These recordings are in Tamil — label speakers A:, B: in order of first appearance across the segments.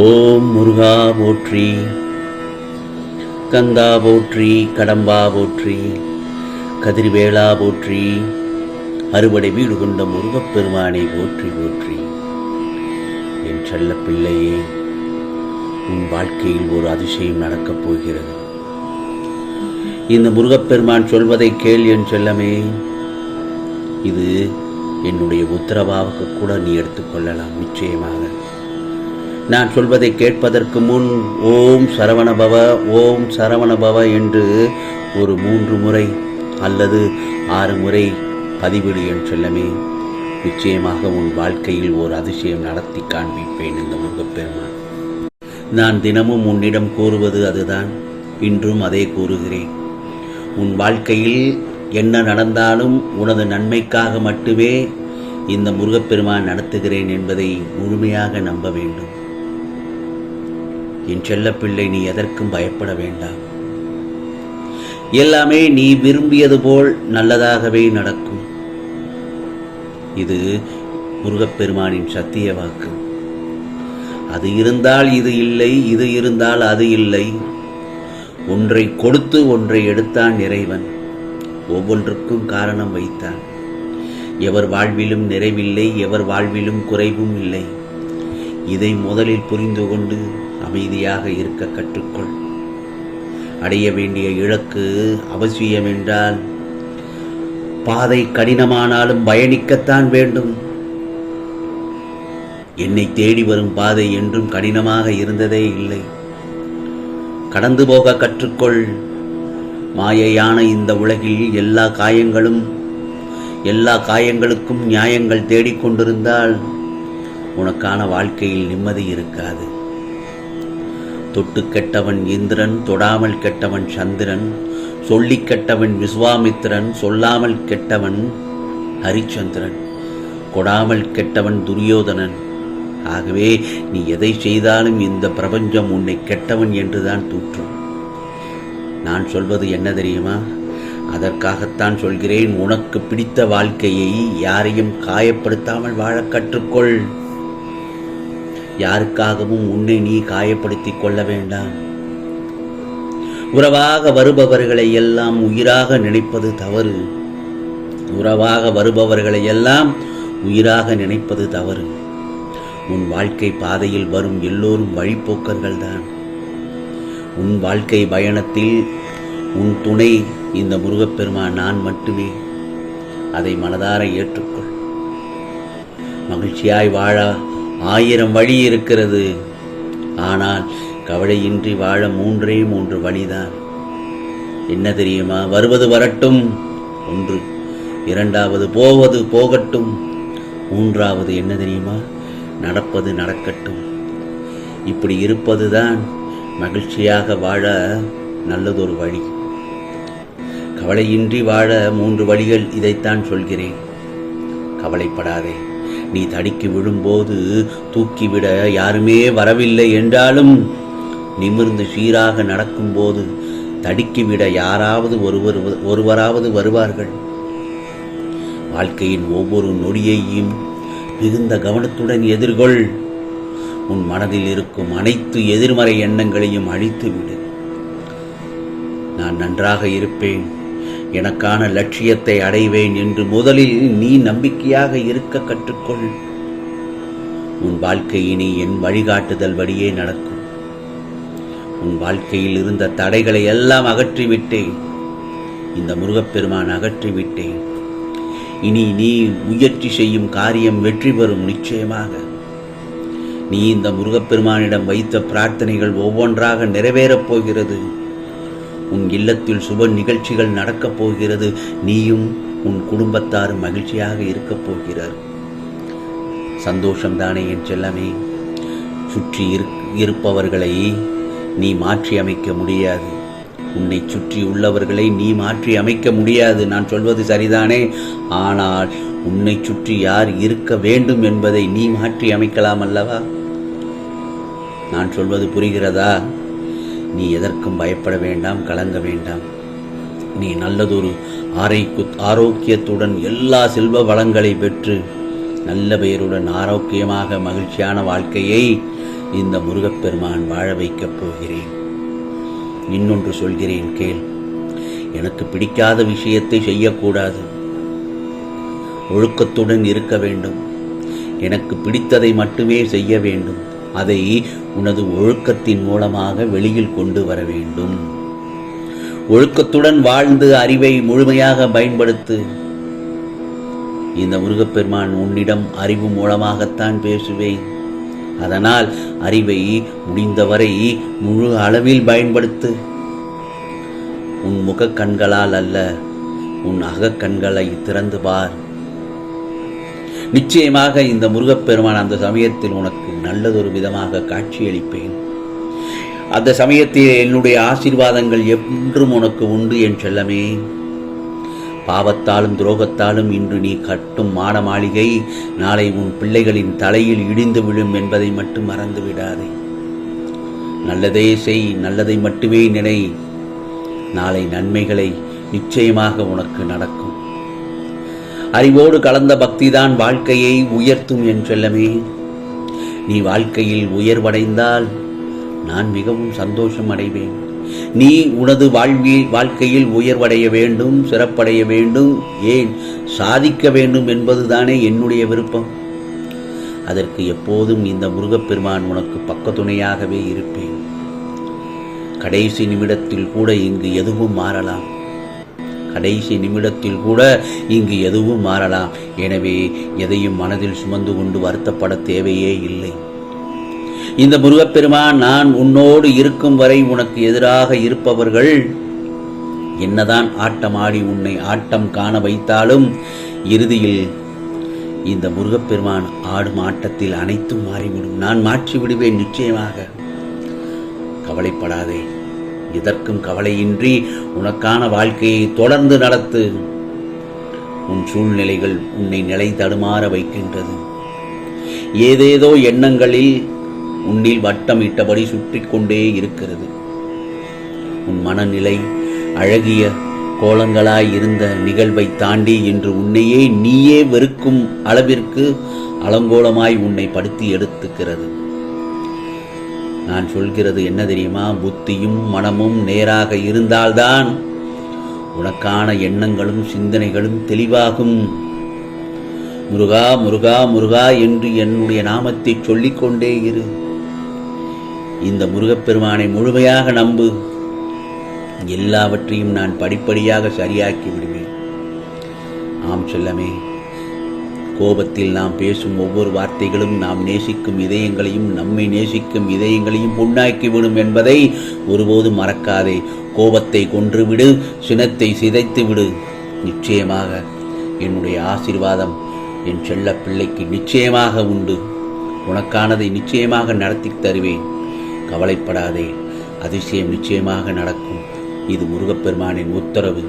A: ஓம் முருகா போற்றி கந்தா போற்றி கடம்பா போற்றி கதிர்வேளா போற்றி அறுவடை வீடு கொண்ட முருகப்பெருமானை போற்றி போற்றி. என் செல்ல பிள்ளையே உன் வாழ்க்கையில் ஒரு அதிசயம் நடக்கப் போகிறது. இந்த முருகப்பெருமான் சொல்வதை கேள் என் செல்லமே. இது என்னுடைய உத்தரவாவுக்கு கூட நீ எடுத்துக்கொள்ளலாம் நிச்சயமாக. நான் சொல்வதை கேட்பதற்கு முன் ஓம் சரவணபவ ஓம் சரவணபவ என்று ஒரு மூன்று முறை அல்லது ஆறு முறை பதிவிடு என் செல்லமே. நிச்சயமாக உன் வாழ்க்கையில் ஒரு அதிசயம் நடத்தி காண்பிப்பேன் இந்த முருகப்பெருமான். நான் தினமும் உன்னிடம் கூறுவது அதுதான். இன்றும் அதே கூறுகிறேன். உன் வாழ்க்கையில் என்ன நடந்தாலும் உனது நன்மைக்காக மட்டுமே இந்த முருகப்பெருமான் நடத்துகிறேன் என்பதை முழுமையாக நம்ப வேண்டும். என் செல்லப்பிள்ளை நீ எதற்கும் பயப்பட வேண்டாம். எல்லாமே நீ விரும்பியது போல் நல்லதாகவே நடக்கும். இது முருகப்பெருமானின் சத்திய வாக்கு. அது இருந்தால் இது இல்லை இது இருந்தால் அது இல்லை. ஒன்றை கொடுத்து ஒன்றை எடுத்தான் இறைவன். ஒவ்வொன்றுக்கும் காரணம் வைத்தான். எவர் வாழ்விலும் நிறைவில்லை எவர் வாழ்விலும் குறைவும் இல்லை. இதை முதலில் புரிந்து கொண்டு அமைதியாக இருக்க கற்றுக்கொள். அடைய வேண்டிய இலக்கு அவசியம் என்றால் பாதை கடினமானாலும் பயணிக்கத்தான் வேண்டும். என்னை தேடி வரும் பாதை என்றும் கடினமாக இருந்ததே இல்லை. கடந்து போக கற்றுக்கொள். மாயையான இந்த உலகில் எல்லா காயங்களும் எல்லா காயங்களுக்கும் நியாயங்கள் தேடிக்கொண்டிருந்தால் உனக்கான வாழ்க்கையில் நிம்மதி இருக்காது. தொட்டு கெட்டவன் இந்திரன் தொடாமல் கெட்டவன் சந்திரன் சொல்லி கெட்டவன் விஸ்வாமித்திரன் சொல்லாமல் கெட்டவன் ஹரிச்சந்திரன் கொடாமல் கெட்டவன் துரியோதனன். ஆகவே நீ எதை செய்தாலும் இந்த பிரபஞ்சம் உன்னை கெட்டவன் என்றுதான் தூற்றும். நான் சொல்வது என்ன தெரியுமா? அதற்காகத்தான் சொல்கிறேன் உனக்கு பிடித்த வாழ்க்கையை யாரையும் காயப்படுத்தாமல் வாழ கற்றுக்கொள். யாருக்காகவும் உன்னை நீ காயப்படுத்திக் கொள்ள வேண்டாம். உறவாக வருபவர்களை எல்லாம் உயிராக நினைப்பது தவறு. உறவாக வருபவர்களை எல்லாம் உயிராக நினைப்பது தவறு. உன் வாழ்க்கை பாதையில் வரும் எல்லோரும் வழிப்போக்கர்கள்தான். உன் வாழ்க்கை பயணத்தில் உன் துணை இந்த முருகப்பெருமான் நான் மட்டுமே. அதை மனதார ஏற்றுக்கொள். மகிழ்ச்சியாய் வாழ ஆயிரம் வழி இருக்கிறது. ஆனால் கவலையின்றி வாழ மூன்றே மூன்று வழிதான். என்ன தெரியுமா? வருவது வரட்டும். ஒன்று. இரண்டாவது போவது போகட்டும். மூன்றாவது என்ன தெரியுமா? நடப்பது நடக்கட்டும். இப்படி இருப்பதுதான் மகிழ்ச்சியாக வாழ நல்லதொரு வழி. கவலையின்றி வாழ மூன்று வழிகள் இதைத்தான் சொல்கிறேன். கவலைப்படாதே. நீ தடுக்கி விழும்போது தூக்கிவிட யாருமே வரவில்லை என்றாலும் நிமிர்ந்து சீராக நடக்கும்போது தடுக்கிவிட யாராவது ஒருவர் ஒருவராவது வருவார்கள். வாழ்க்கையின் ஒவ்வொரு நொடியையும் மிகுந்த கவனத்துடன் எதிர்கொள். உன் மனதில் இருக்கும் அனைத்து எதிர்மறை எண்ணங்களையும் அழித்துவிடு. நான் நன்றாக இருப்பேன். எனக்கான லட்சியத்தை அடைவேன் என்று முதலில் நீ நம்பிக்கையாக இருக்க கற்றுக்கொள். உன் வாழ்க்கை இனி என் வழிகாட்டுதல் வழியே நடக்கும். உன் வாழ்க்கையில் இருந்த தடைகளை எல்லாம் அகற்றிவிட்டேன் இந்த முருகப்பெருமான் அகற்றிவிட்டேன் இனி நீ முயற்சி செய்யும் காரியம் வெற்றி பெறும் நிச்சயமாக. நீ இந்த முருகப்பெருமானிடம் வைத்த பிரார்த்தனைகள் ஒவ்வொன்றாக நிறைவேறப் போகிறது. உன் இல்லத்தில் சுப நிகழ்ச்சிகள் நடக்கப் போகிறது. நீயும் உன் குடும்பத்தாரும் மகிழ்ச்சியாக இருக்கப் போகிறார். சந்தோஷம்தானே என் செல்லமே. சுற்றி இருப்பவர்களை நீ மாற்றி அமைக்க முடியாது. உன்னை சுற்றி உள்ளவர்களை நீ மாற்றி அமைக்க முடியாது. நான் சொல்வது சரிதானே? ஆனால் உன்னை சுற்றி யார் இருக்க வேண்டும் என்பதை நீ மாற்றி அமைக்கலாம் அல்லவா? நான் சொல்வது புரிகிறதா? நீ எதற்கும் பயப்பட வேண்டாம் கலங்க வேண்டாம். நீ நல்லதொரு ஆரைக்கு ஆரோக்கியத்துடன் எல்லா செல்வ வளங்களை பெற்று நல்ல பெயருடன் ஆரோக்கியமாக மகிழ்ச்சியான வாழ்க்கையை இந்த முருகப்பெருமான் வாழ வைக்கப் போகிறேன். இன்னொன்று சொல்கிறேன் கேள். எனக்கு பிடிக்காத விஷயத்தை செய்யக்கூடாது. ஒழுக்கத்துடன் இருக்க வேண்டும். எனக்கு பிடித்ததை மட்டுமே செய்ய வேண்டும். அதை உனது ஒழுக்கத்தின் மூலமாக வெளியில் கொண்டு வர வேண்டும். ஒழுக்கத்துடன் வாழ்ந்து அறிவை முழுமையாக பயன்படுத்து. இந்த முருகப்பெருமான் உன்னிடம் அறிவு மூலமாகத்தான் பேசுவேன். அதனால் அறிவை முடிந்தவரை முழு அளவில் பயன்படுத்து. உன் முகக் கண்களால் அல்ல உன் அகக்கண்களை திறந்து பார். நிச்சயமாக இந்த முருகப்பெருமான் அந்த சமயத்தில் உனக்கு நல்லதொரு விதமாக காட்சியளிப்பேன். அந்த சமயத்தில் என்னுடைய ஆசீர்வாதங்கள் என்றும் உனக்கு உண்டு என் செல்லமே. பாவத்தாலும் துரோகத்தாலும் இன்று நீ கட்டும் மாட மாளிகை நாளை உன் பிள்ளைகளின் தலையில் இடிந்து விழும் என்பதை மட்டும் மறந்து விடாதே நல்லதே செய் நல்லதை மட்டுமே நினை. நாளை நன்மைகளை நிச்சயமாக உனக்கு நடக்கும். அறிவோடு கலந்த பக்திதான் வாழ்க்கையை உயர்த்தும் என் செல்லமே. நீ வாழ்க்கையில் உயர்வடைந்தால் நான் மிகவும் சந்தோஷம் அடைவேன். நீ உனது வாழ்வி வாழ்க்கையில் உயர்வடைய வேண்டும் சிறப்படைய வேண்டும் ஏன் சாதிக்க வேண்டும் என்பதுதானே என்னுடைய விருப்பம். அதற்கு எப்போதும் இந்த முருகப்பெருமான் உனக்கு பக்கத்துணையாகவே இருப்பேன். கடைசி நிமிடத்தில் கூட இங்கு எதுவும் மாறலாம். கடைசி நிமிடத்தில் கூட இங்கு எதுவும் மாறலாம். எனவே எதையும் மனதில் சுமந்து கொண்டு வருத்தப்பட தேவையே இல்லை. இந்த முருகப்பெருமான் நான் உன்னோடு இருக்கும் வரை உனக்கு எதிராக இருப்பவர்கள் என்னதான் ஆட்டமாடி உன்னை ஆட்டம் காண வைத்தாலும் இறுதியில் இந்த முருகப்பெருமான் ஆடும் ஆட்டத்தில் அனைத்தும் மாறிவிடும். நான் மாற்றி விடுவேன் நிச்சயமாக. கவலைப்படாதே. இதற்கும் கவலையின்றி உனக்கான வாழ்க்கையை தொடர்ந்து நடத்து. உன் சூழ்நிலைகள் உன்னை நிலை தடுமாற வைக்கின்றது. ஏதேதோ எண்ணங்களில் உன்னில் வட்டமிட்டபடி சுற்றி கொண்டே இருக்கிறது. உன் மனநிலை அழகிய கோலங்களாய் இருந்த நிகழ்வை தாண்டி இன்று உன்னையே நீயே வெறுக்கும் அளவிற்கு அலங்கோலமாய் உன்னை படுத்தி எடுத்துக்கிறது. நான் சொல்கிறது என்ன தெரியுமா? புத்தியும் மனமும் நேராக இருந்தால்தான் உனக்கான எண்ணங்களும் சிந்தனைகளும் தெளிவாகும். முருகா முருகா முருகா என்று என்னுடைய நாமத்தை சொல்லிக்கொண்டே இரு. இந்த முருகப்பெருமானை முழுமையாக நம்பு. எல்லாவற்றையும் நான் படிப்படியாக சரியாக்கி விடுவேன். ஆம் செல்லமே. கோபத்தில் நாம் பேசும் ஒவ்வொரு வார்த்தைகளும் நாம் நேசிக்கும் இதயங்களையும் நம்மை நேசிக்கும் இதயங்களையும் புண்ணாக்கிவிடும் என்பதை ஒருபோதும் மறக்காதே. கோபத்தை கொன்றுவிடு சினத்தை சிதைத்து விடு நிச்சயமாக என்னுடைய ஆசீர்வாதம் என் செல்ல பிள்ளைக்கு நிச்சயமாக உண்டு. உனக்கானதை நிச்சயமாக நடத்தி தருவேன். கவலைப்படாதே அதிசயம் நிச்சயமாக நடக்கும். இது முருகப்பெருமானின் உத்தரவு.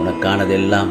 A: உனக்கானதெல்லாம்